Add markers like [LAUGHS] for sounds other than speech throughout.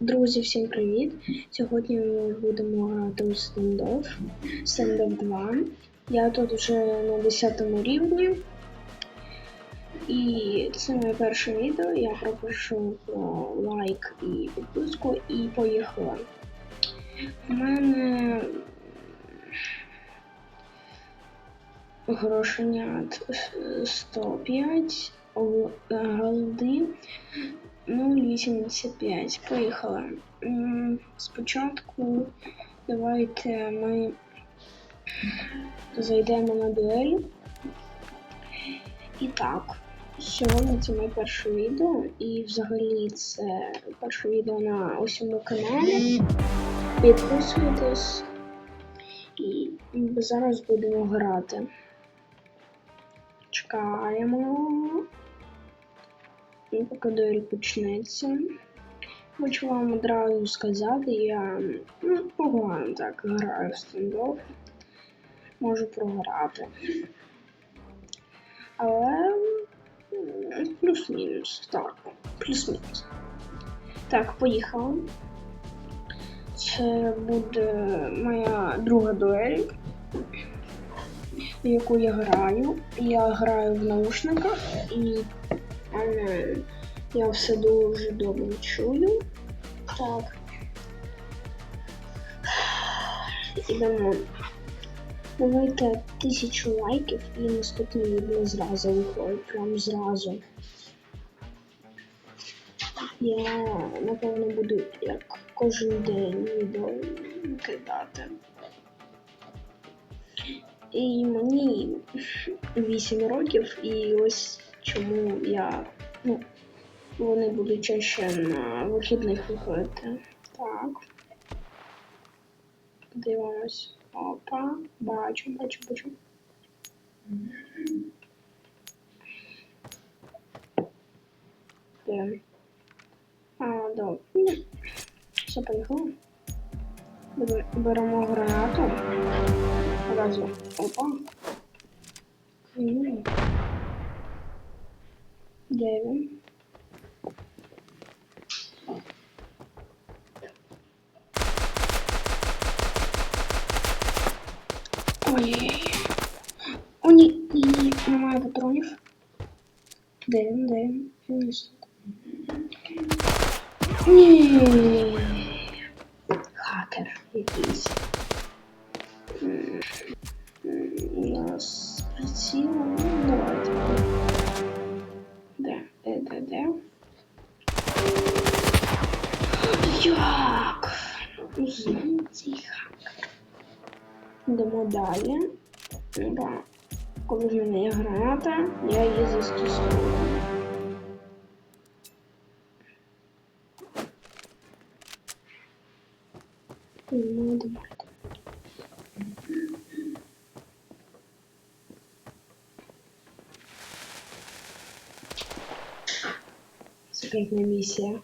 Друзі, всім привіт! Сьогодні ми будемо грати у стендов. Стендов 2. Я тут вже на 10 рівні. І це моє перше відео. Я попрошу про лайк і підписку і поїхала. У мене грошенят 105 голди 0,85. Поїхали. Спочатку давайте ми зайдемо на дуель. І так, сьогодні це моє перше відео, і взагалі це перше відео на усьому каналі. Підписуйтесь. І зараз будемо грати. Чекаємо. І поки дуель почнеться. Хочу вам одразу сказати, я ну, погано так граю в стендов. Можу програти. Але плюс-мінус. Так, плюс-мінус. Так, поїхали. Це буде моя друга дуель, в яку я граю. Я граю в наушниках і але я все дуже добре чую. Так. Ідемо. Давайте тисячу лайків і наступне відео зразу виходить. Прям зразу. Я напевно буду як кожен день відео кидати. І мені 8 років, і ось чому я. Ну, вони будуть чаще на вихідних виходити. Так. Дивимось. Опа, бачу, бачу, бачу. А, добре. Все, поїхали. Бер- Беремо гранату. Одразу. Опа. Де він? Ой. О, ні, ні, ні, немає патронів. Де він, де він? Він не тут. Ні. Йдемо далі. Опа. Коли в мене є граната, я її застосовую. Ну, давайте. Секретна місія.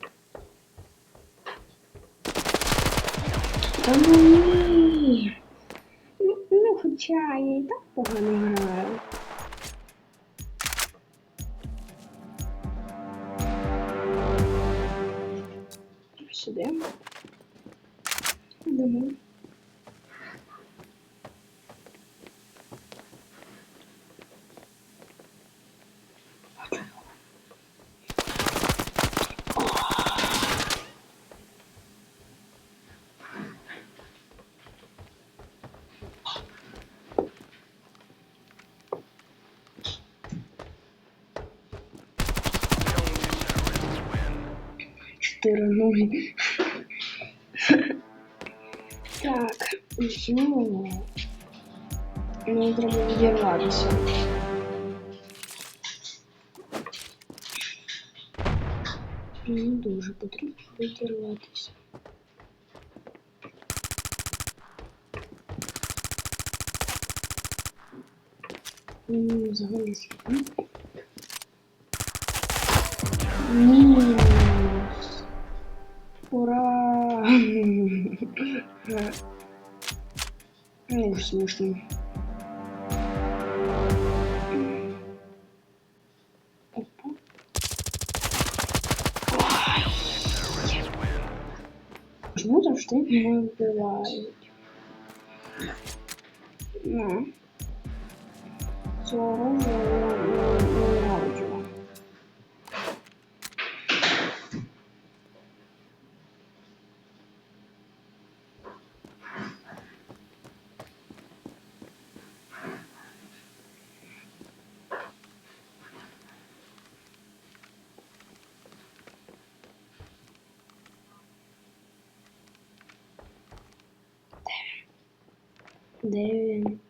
Погано граю. Сюди. Йдемо. Чотири нулі. Так, знову. Мені треба відірватися. Мені дуже потрібно відірватися. М, Взагалі скільки? Мінус. Ну, смешно. Опа. Ой. чому завжди мене вбивають? На. Це оружие я не ненавиджу. Де він?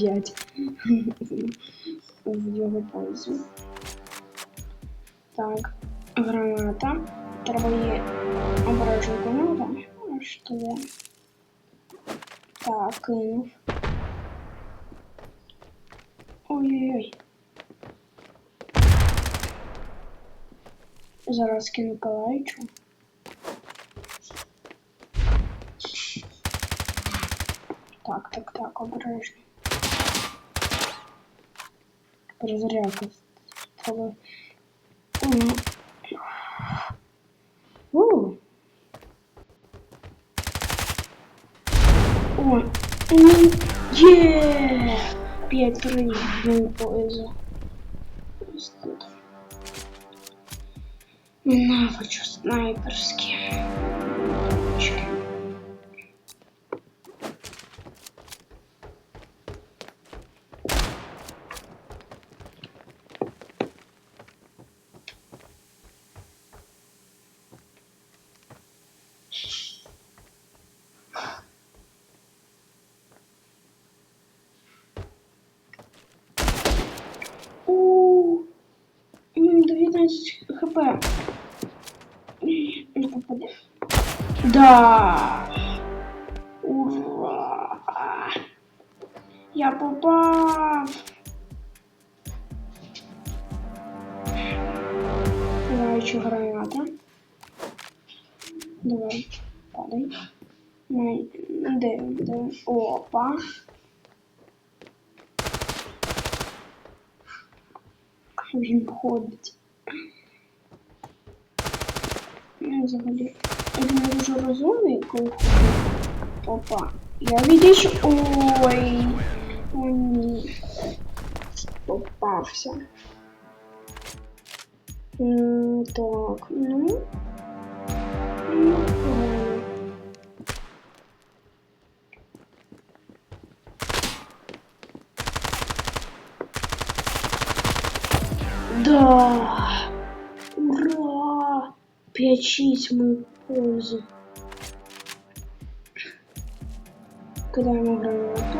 5 в його пользу. Так, граната. Треба її граната. Что? я? Так, кинув. Ой-ой-ой. Зараз кину Калайчу. Так, так, так, обережно. Перезарядка. Треба. М. У. О, м, є! П'ять три він повезу. Ось тут. Ненавиджу снайперські. 11 хп. Да. Ура! Я попав. Давай граната. Давай, падай. Да, да. Опа. Він ходить. Ну, взагалі. Він не дуже розумний, коли. Опа. Я видиш. Ой. О, ні. Попався. Так. Ну, 5-6 мы когда пользу. Кидаємо гранату.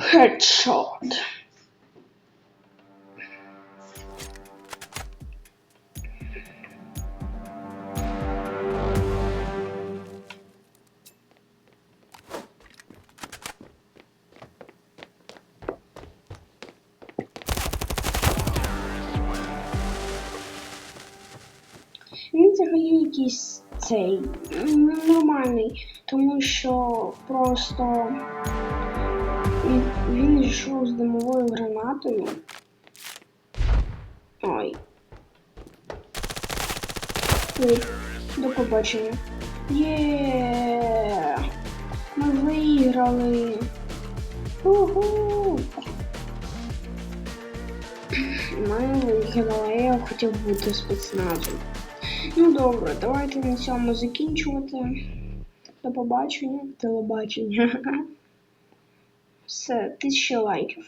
Хедшот. Взагалі якийсь цей нормальний, тому що просто він, йшов з димовою гранатою. Ой. Ой, до побачення. Є! Ми виграли! Уху! Ми виграли, я хотів бути спецназом. Ну добре, давайте на цьому закінчувати. До побачення, телебачення. [LAUGHS] Все, тисяча лайків.